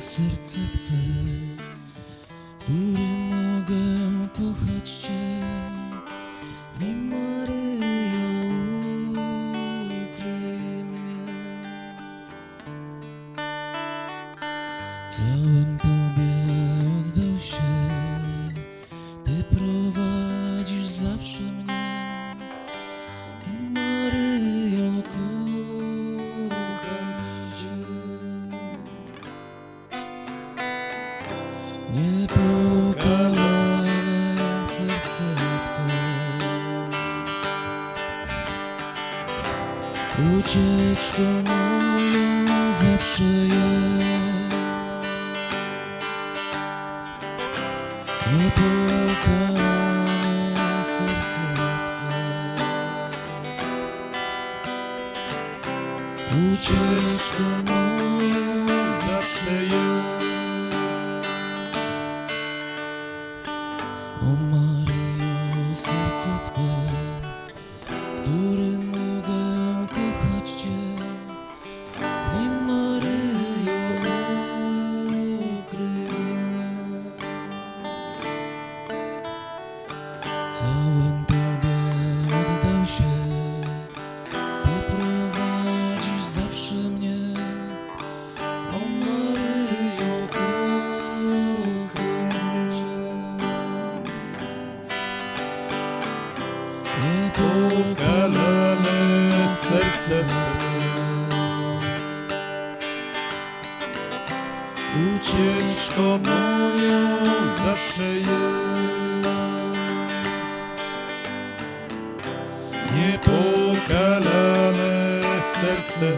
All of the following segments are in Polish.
serce Twe, serce Twe Ucieczką moją zawsze jest Całym Tobie oddał się, Ty prowadzisz zawsze mnie. O Maryjo, kocham Cię. Niepokalane serce Ucieczką moją zawsze jest Niepokalane serce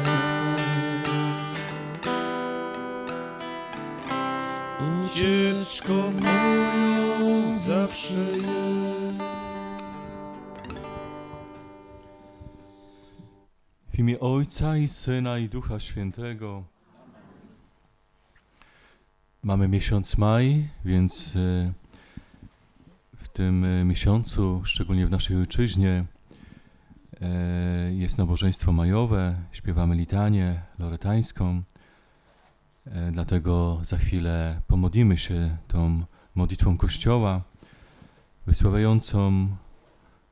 Ucieczką moją zawsze jest W imię Ojca i Syna i Ducha Świętego. Mamy miesiąc maj, więc e, w tym e, miesiącu, szczególnie w naszej ojczyźnie, jest nabożeństwo majowe. Śpiewamy litanię loretańską. E, Dlatego za chwilę pomodlimy się tą modlitwą Kościoła, wysławiającą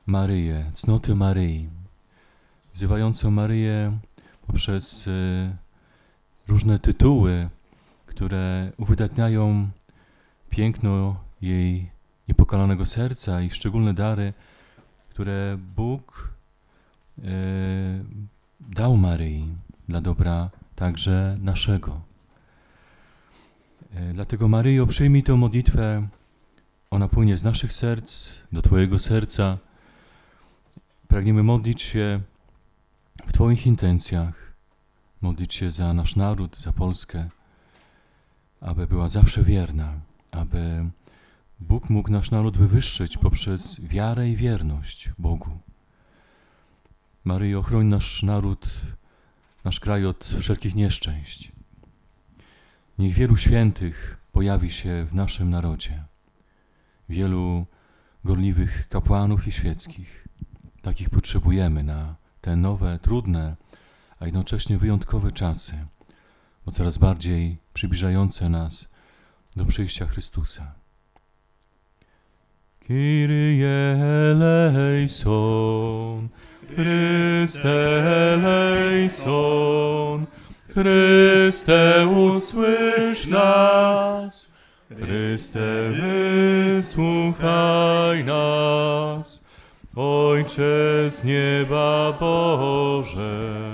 Maryję, cnoty Maryi wzywającą Maryję poprzez y, różne tytuły, które uwydatniają piękno jej niepokalanego serca i szczególne dary, które Bóg dał Maryi dla dobra także naszego. Y, Dlatego Maryjo, przyjmij tę modlitwę, ona płynie z naszych serc do Twojego serca. Pragniemy modlić się w Twoich intencjach, modlić się za nasz naród, za Polskę, aby była zawsze wierna, aby Bóg mógł nasz naród wywyższyć poprzez wiarę i wierność Bogu. Maryjo, ochroń nasz naród, nasz kraj od wszelkich nieszczęść. Niech wielu świętych pojawi się w naszym narodzie. Wielu gorliwych kapłanów i świeckich. Takich potrzebujemy na te nowe, trudne, a jednocześnie wyjątkowe czasy, bo coraz bardziej przybliżające nas do przyjścia Chrystusa. Kyrie eleison, Chryste eleison, Chryste usłysz nas, Chryste wysłuchaj nas. Ojcze z nieba Boże,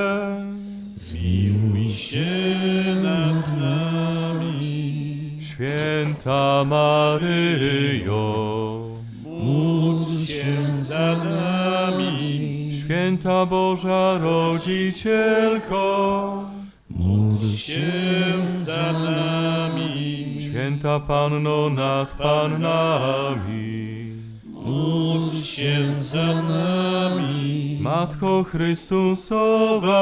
Maryjo, módl się za nami, Święta Boża Rodzicielko, módl się za nami, Święta Panno nad Pannami, Módl się za nami. Matko Chrystusowa,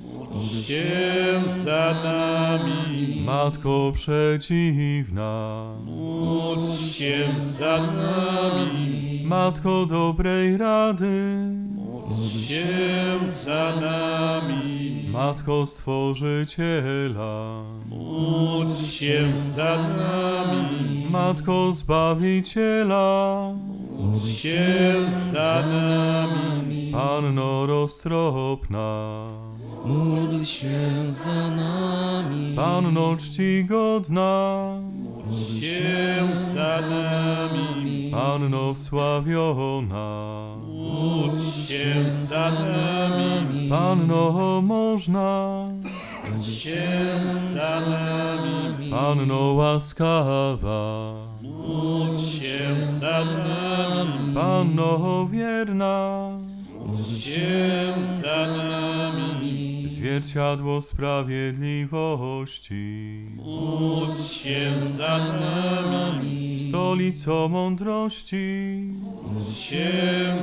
się za nami. Matko przedziwna, Módl się za nami. Matko dobrej rady, Módl się za nami. Matko Stworzyciela, Módl się za nami. Matko Zbawiciela, Módl się za nami. Panno roztropna, Módl się za nami. Panno czcigodna, Módl się za nami. Panno wsławiona, Módl się za nami. Panno można, Módl się za nami. Panno łaskawa, Módl się za nami. Panno wierna, Módl się za nami. Zwierciadło sprawiedliwości, Módl się za nami. stolico mądrości, Módl się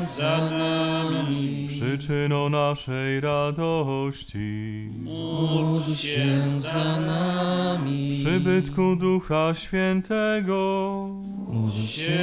za nami. przyczyno naszej radości, Módl się za nami. przybytku Ducha Świętego, Módl się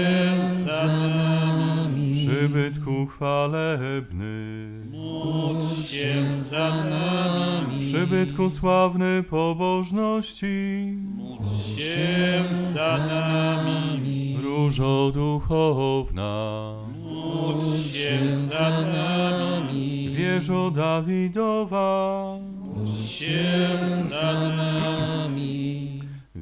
za nami. przybytku chwalebny, Módl się za nami. przybytku sławny pobożności, Módl się za nami. Różo duchowna, Módl się za nami. wieżo Dawidowa, Módl się za nami.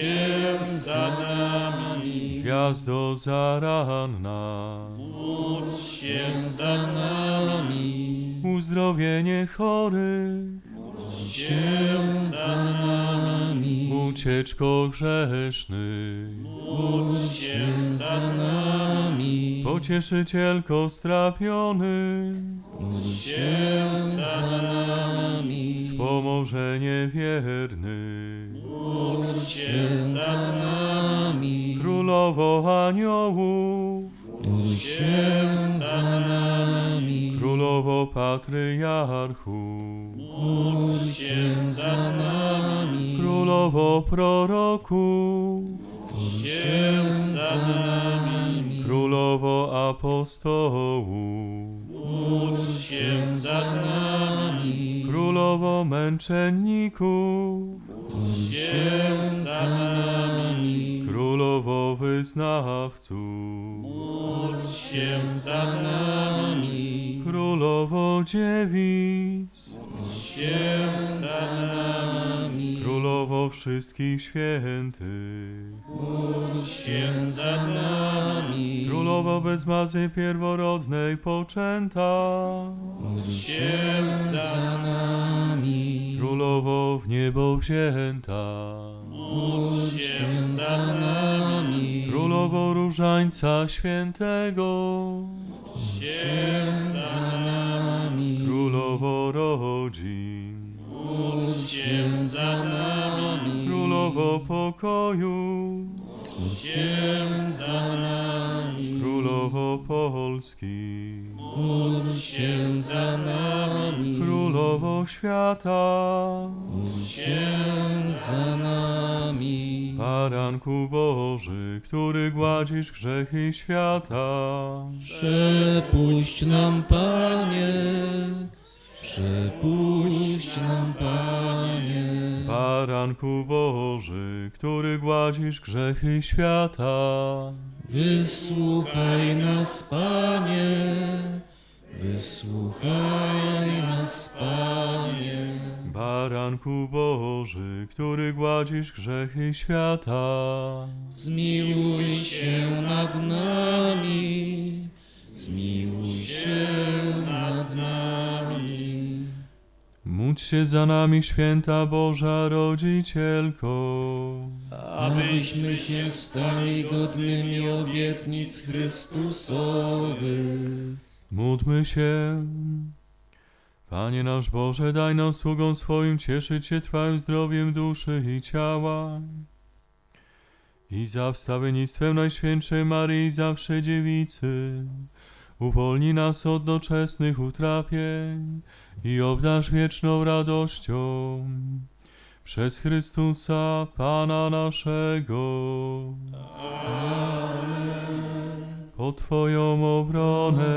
się za nami. gwiazdo zaranna, Módl się za nami. uzdrowienie chorych, Módl się za nami. ucieczko grzesznych, Módl się za nami. pocieszycielko strapionych, Módl się za nami. wspomożenie wiernych, Módl się za nami. królowo aniołów, Módl się za nami. królowo patriarchów, Módl się za nami. królowo proroków, Módl się za nami. królowo apostołów, Módl się za nami. królowo męczenników, Módl się za nami. królowo wyznawców, Módl się za nami. Dziewic, Módl się za nami. królowo wszystkich świętych, Módl się za nami. królowo bez mazy pierworodnej poczęta, Módl się za nami. królowo w niebo wzięta, Módl się za nami. królowo różańca świętego, Módl się za nami. Rodzin, Módl się za nami. królowo pokoju, Módl się za nami. królowo Polski, Módl za nami. Królowo świata, Módl się za nami. Baranku Boży, który gładzisz grzechy świata. Przepuść nam, Panie, przepuść nam, Panie. Baranku Boży, który gładzisz grzechy świata. Wysłuchaj nas, Panie, wysłuchaj nas, Panie. Baranku Boży, który gładzisz grzechy świata. Zmiłuj się nad nami, zmiłuj się Módl się za nami, święta Boża Rodzicielko. Abyśmy się stali godnymi obietnic Chrystusowych. Módlmy się. Panie nasz Boże, daj nam sługom swoim cieszyć się Twoim zdrowiem duszy i ciała. I za wstawiennictwem Najświętszej Maryi zawsze dziewicy, uwolnij nas od doczesnych utrapień i obdarz wieczną radością. Przez Chrystusa, Pana naszego. Po Twoją obronę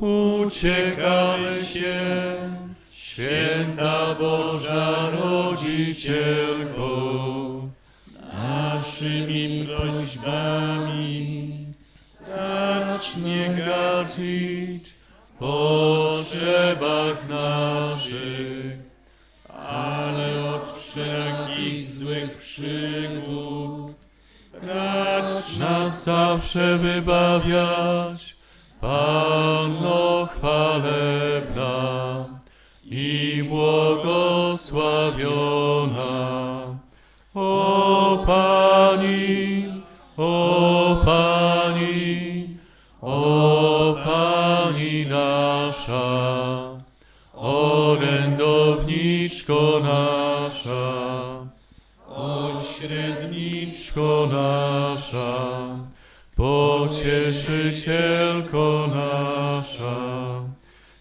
uciekamy się, święta Boża Rodzicielko. Naszymi gardzić w potrzebach naszych, ale od wszelkich złych przygód racz nas zawsze wybawiać, Panno chwalebna i błogosławiona. Nasza, orędowniczko nasza, pośredniczko Matko nasza, pocieszycielko nasza,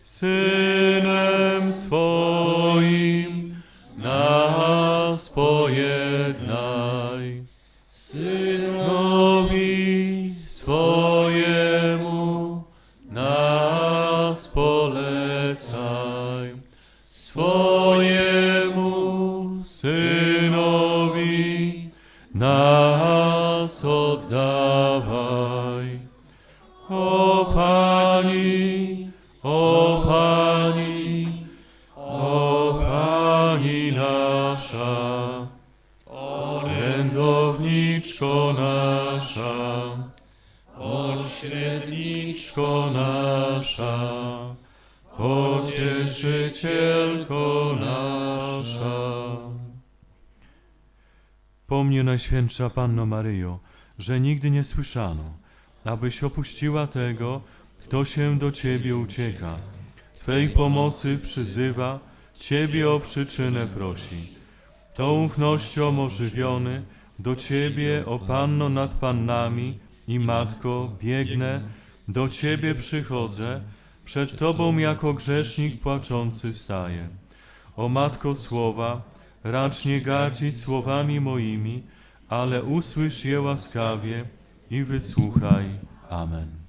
Synem swoim nas pojednaj. Synowi swojemu nas polecaj. Swojemu synowi nas oddawaj. O Pani, o Pani, o Pani nasza, orędowniczko nasza, pośredniczko Matko nasza, pocieszycielko nasza. Pomnie Najświętsza Panno Maryjo, że nigdy nie słyszano, abyś opuściła tego, kto się do Ciebie ucieka. Twej pomocy przyzywa, Ciebie o przyczynę prosi. Tą ufnością ożywiony, do Ciebie, o Panno nad Pannami i Matko, biegnę, do Ciebie przychodzę, przed Tobą jako grzesznik płaczący staję. O Matko słowa, racz nie gardzić słowami moimi, ale usłysz je łaskawie i wysłuchaj. Amen.